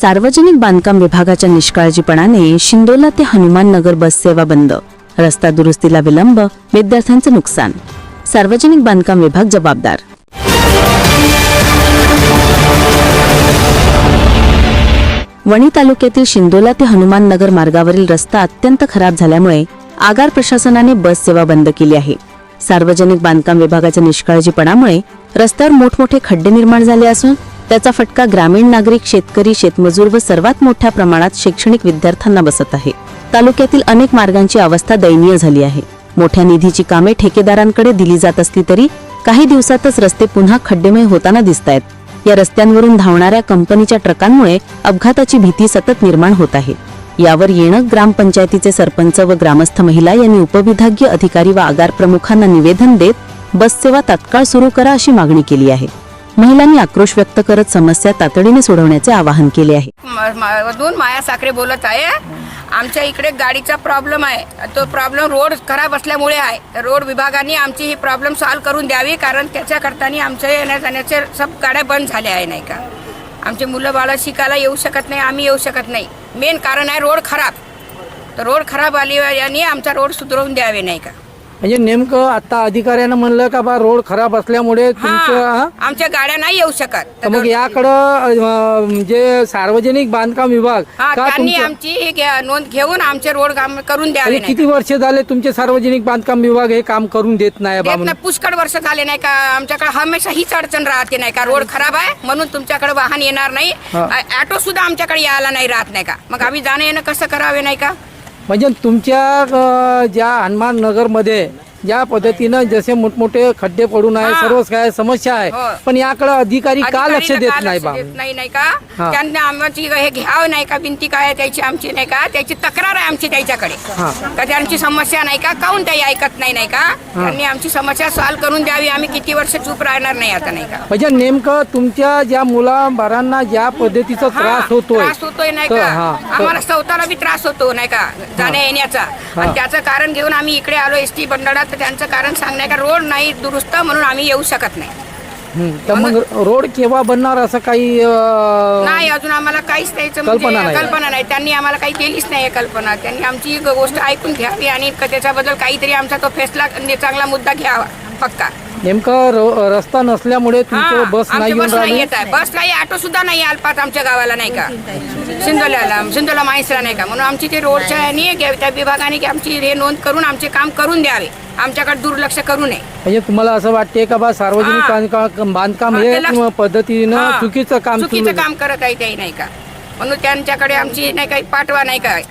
सार्वजनिक बांधकाम विभागाच्या निष्काळजीपणाने शिंदोला ते हनुमान नगर बस सेवा बंद. रस्ता दुरुस्तीला विलंब विद्यार्थ्यांचं नुकसान. सार्वजनिक बांधकाम विभाग जबाबदार. वणी तालुक्यातील शिंदोला ते हनुमान नगर मार्गावरील रस्ता अत्यंत खराब झाल्यामुळे आगार प्रशासनाने बस सेवा बंद केली आहे. सार्वजनिक बांधकाम विभागाच्या निष्काळजीपणामुळे रस्त्यावर मोठमोठे खड्डे निर्माण झाले असून त्याचा फटका ग्रामीण नागरिक शेतकरी शेतमजूर व सर्वात मोठ्या प्रमाणात शैक्षणिक विद्यार्थ्यांना बसत आहे. तालुक्यातील अनेक मार्गांची अवस्था दयनीय झाली आहे. मोठ्या निधीची कामे ठेकेदारांकडे दिली जात असली तरी काही दिवसातच रस्ते पुन्हा खड्डेमय होताना दिसत आहेत या रस्त्यांवरून धावणाऱ्या कंपनीच्या ट्रकांमुळे अपघाताची भीती सतत निर्माण होत आहे. यावर येणं ग्रामपंचायतीचे सरपंच व ग्रामस्थ महिला यांनी उपविभागीय अधिकारी व आगार प्रमुखांना निवेदन देत बससेवा तात्काळ सुरू करा अशी मागणी केली आहे. महिलांनी आक्रोश व्यक्त करत समस्या तातडीने सोडवण्याचे आवाहन केले आहे. म- मधून माया साखरे बोलत आहे. आमच्या इकडे गाडीचा प्रॉब्लेम आहे. तो प्रॉब्लेम रोड खराब असल्यामुळे आहे. रोड विभागाने आमची ही प्रॉब्लेम सॉल्व्ह करून द्यावी कारण त्याच्याकरतानी आमच्या येण्या जाण्याचे सब गाड्या बंद झाल्या आहे नाही का? आमचे मुलं बाळं शिकायला येऊ शकत नाही आम्ही येऊ शकत नाही. मेन कारण आहे रोड खराब. तर रोड खराब आली याने आमचा रोड सुधरवून द्यावे नाही का? म्हणजे नेमकं आता अधिकाऱ्यानं म्हणलं का बा रोड खराब असल्यामुळे तुमचं? आमच्या गाड्या नाही येऊ शकत तर मग याकडं अं, म्हणजे सार्वजनिक बांधकाम विभाग हा का त्यांनी तुमचं आमची ही घ्या- नोंद घेऊन आमचे रोड काम करून द्यावे म्हणजे नाही किती वर्ष झाले तुमचे सार्वजनिक बांधकाम विभाग हे काम करून देत नाही बा देत म्हणून? नाही पुष्कळ वर्ष झाले नाही का आमच्याकडे हमेशा हीच अडचण राहते नाही का रोड खराब आहे म्हणून तुमच्याकडे वाहन येणार नाही हा. ऑटो सुद्धा आमच्याकडे यायला नाही राहत नाही का मग आम्ही जाणं येणं कसं करावे नाही का म्हणजे तुमच्या ज्या हनुमान नगरमध्ये ज्या पद्धतीनं जसे मोठमोठे खड्डे पडून आहे हा. सर्व काय समस्या आहे हो. पण याकडे अधिकारी का लक्ष देत नाही बा? नाही नाही का. त्यांना आमची हे घ्यावं नाही का? बिनती काय त्याची आमची नाही का? त्याची तक्रार आहे आमची त्याच्याकडे. का त्यांची समस्या नाही का? काऊन त्याही ऐकत नाही नाही का? त्यांनी आमची समस्या सॉल्व्ह करून द्यावी आम्ही किती वर्ष चूप राहणार नाही आता नाही का? म्हणजे नेमकं तुमच्या ज्या मुला बारांना ज्या पद्धतीचा त्रास होतोय त्रास होतोय नाही का? आम्हाला स्वतःला बी त्रास होतो नाही का? जाण्या येण्याचा आणि त्याचं कारण घेऊन आम्ही इकडे आलो एस टी मंडळात तर त्यांचं कारण सांगण्या का रोड नाही दुरुस्त म्हणून आम्ही येऊ शकत नाही. हं, तर मग रोड केव्हा बनणार असं काही अं, नाही अजून आम्हाला काहीच त्याचं कल्पना म्हणजे नाही. कल्पना नाही. त्यांनी आम्हाला काही केलीच नाही कल्पना. त्यांनी आमची ग- गोष्ट ऐकून घ्यावी आणि क- त्याच्याबद्दल काहीतरी आमचा तो फैसला म्हणजे चांगला मुद्दा घ्यावा पक्का. नेमकं रो- रस्ता नसल्यामुळे तुमचं बस आमची नाही येऊन बस नाही राहिली? येत आहे. बस नाही ऑटो सुद्धा नाही आलपात आमच्या गावाला नाही का? सिंदोल्याला सिंदोला माहिसला नाही का? म्हणून आमची ते रोडच्या ह्यानी त्या विभागाने की आमची हे नोंद करून आमचे काम करून द्यावे. आमच्याकडे दुर्लक्ष करू नये. म्हणजे तुम्हाला असं वाटते का बा सार्वजनिक हा. बांधकाम बांधकाम हा, हे पद्धतीनं हा, चुकीचं काम चुकीचं आहे. काम करत आहे ते नाही का? म्हणून त्यांच्याकडे आमची नाही काही पाठवा नाही काय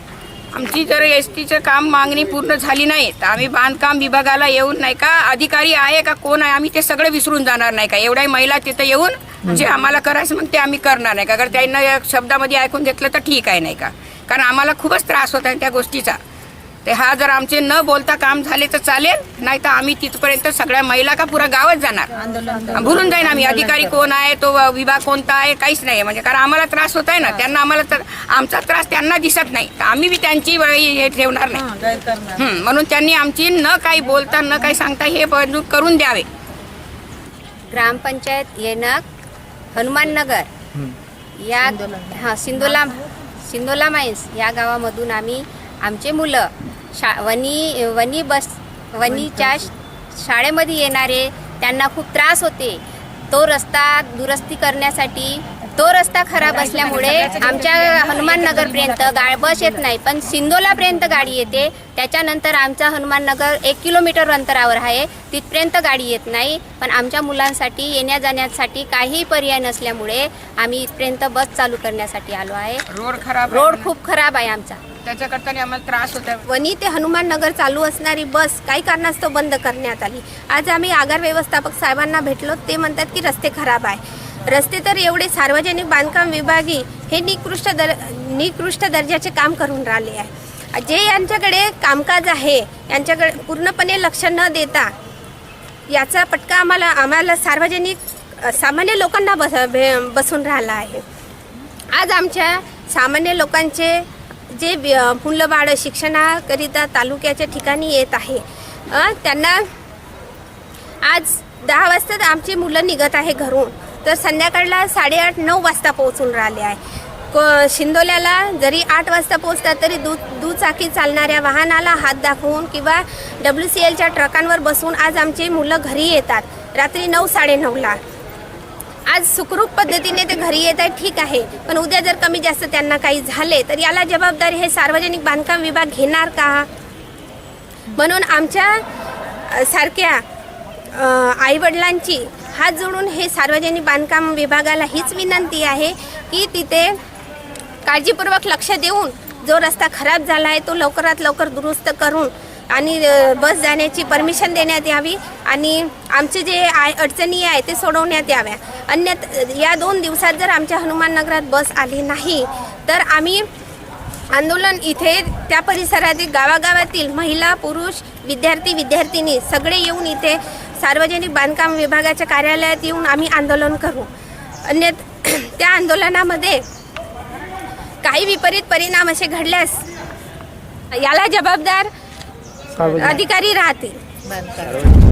आमची जर एस टीचं काम मागणी पूर्ण झाली नाही तर आम्ही बांधकाम विभागाला येऊन नाही का अधिकारी आहे का कोण आहे आम्ही ते सगळे विसरून जाणार नाही का? एवढ्या महिला तिथं येऊन जे आम्हाला करायचं मग ते आम्ही करणार नाही का? अगर त्यांना या शब्दामध्ये ऐकून घेतलं तर ठीक आहे नाही का? कारण आम्हाला खूपच त्रास होत आहे त्या गोष्टीचा. ते हा जर आमचे न बोलता काम झाले तर चालेल नाही तर आम्ही तिथपर्यंत सगळ्या महिला का पुरा गावच जाणार. भुलून जाईन आम्ही. अधिकारी कोण आहे तो विभाग कोणता आहे काहीच नाही म्हणजे कारण आम्हाला त्रास होत आहे ना त्यांना आम्हाला तर आमचा त्रास त्यांना दिसत नाही. तर आम्ही बी त्यांची वेळी हे ठेवणार नाही. म्हणून त्यांनी आमची न काही बोलता न काही सांगता हे करून द्यावे. ग्रामपंचायत येनक हनुमाननगर या हा सिंदोला सिंदोला माईन्स या गावामधून आम्ही आमचे मुलं शा वनी वनी बस वनीच्या शाळेमध्ये येणारे त्यांना खूप त्रास होते. तो रस्ता दुरुस्ती करण्यासाठी तो रस्ता खराब असल्यामुळे आमच्या हनुमाननगरपर्यंत गा बस येत नाही. पण सिंदोलापर्यंत गाडी येते. त्याच्यानंतर आमचा हनुमाननगर एक किलोमीटर अंतरावर आहे. तिथपर्यंत गाडी येत नाही. पण आमच्या मुलांसाठी येण्या जाण्यासाठी काही पर्याय नसल्यामुळे आम्ही इथपर्यंत बस चालू करण्यासाठी आलो आहे. रोड खराब रोड खूप खराब आहे आमचा. त्याच्याकरता आम्हाला त्रास होत आहे वणी ते हनुमान नगर चालू असणारी बस काही कारणास्तव बंद करण्यात आली. आज आम्ही आगार व्यवस्थापक साहेबांना भेटलो. ते म्हणतात की रस्ते खराब आहे. रस्ते तर एवढे सार्वजनिक बांधकाम विभागी हे निकृष्ट दर निकृष्ट दर्जाचे काम करून राहिले आहे. जे यांच्याकडे कामकाज आहे यांच्याकडे पूर्णपणे लक्ष न देता याचा पटका आम्हाला आम्हाला सार्वजनिक सामान्य लोकांना बस भे- बसून राहिला आहे. आज आमच्या सामान्य लोकांचे जे व्य- मुलं बाळं शिक्षणाकरिता तालुक्याच्या ठिकाणी येत आहे. त्यांना आज दहा वाजता आमची मुलं निघत आहे घरून. तर संध्याकाळला साडेआठ नऊ वाजता पोहोचून राहिले आहे. को शिंदोल्याला जरी आठ वाजता पोहोचतात तरी दु दुचाकी चालणाऱ्या वाहनाला हात दाखवून किंवा डब्ल्यू सी एलच्या ट्रकांवर बसून आज आमची मुलं घरी येतात. रात्री नऊ साडेनऊला. आज सुखरूप पद्धतीने ते घरी येत आहे ठीक आहे. पण उद्या जर कमी जास्त त्यांना काही झाले तर याला जबाबदारी हे सार्वजनिक बांधकाम विभाग घेणार का? म्हणून आमच्या सारख्या आईवडिलांची हात जोडून हे सार्वजनिक बांधकाम विभागाला हीच विनंती आहे की तिथे काळजीपूर्वक लक्ष देऊन जो रस्ता खराब झाला आहे तो लवकरात लवकर दुरुस्त करून आणि बस जाण्याची परमिशन देण्यात यावी आणि आमचे जे आय अडचणी आहे ते सोडवण्यात याव्या. अन्य या दोन दिवसात जर आमच्या हनुमान नगरात बस आली नाही तर आम्ही आंदोलन इथे त्या परिसरातील गावागावातील महिला पुरुष विद्यार्थी विद्यार्थिनी सगळे येऊन इथे सार्वजनिक बांधकाम विभागाच्या कार्यालयात येऊन आम्ही आंदोलन करू. अन्य त्या आंदोलनामध्ये काही विपरीत परिणाम असे घडल्यास याला जबाबदार अधिकारी राहतील.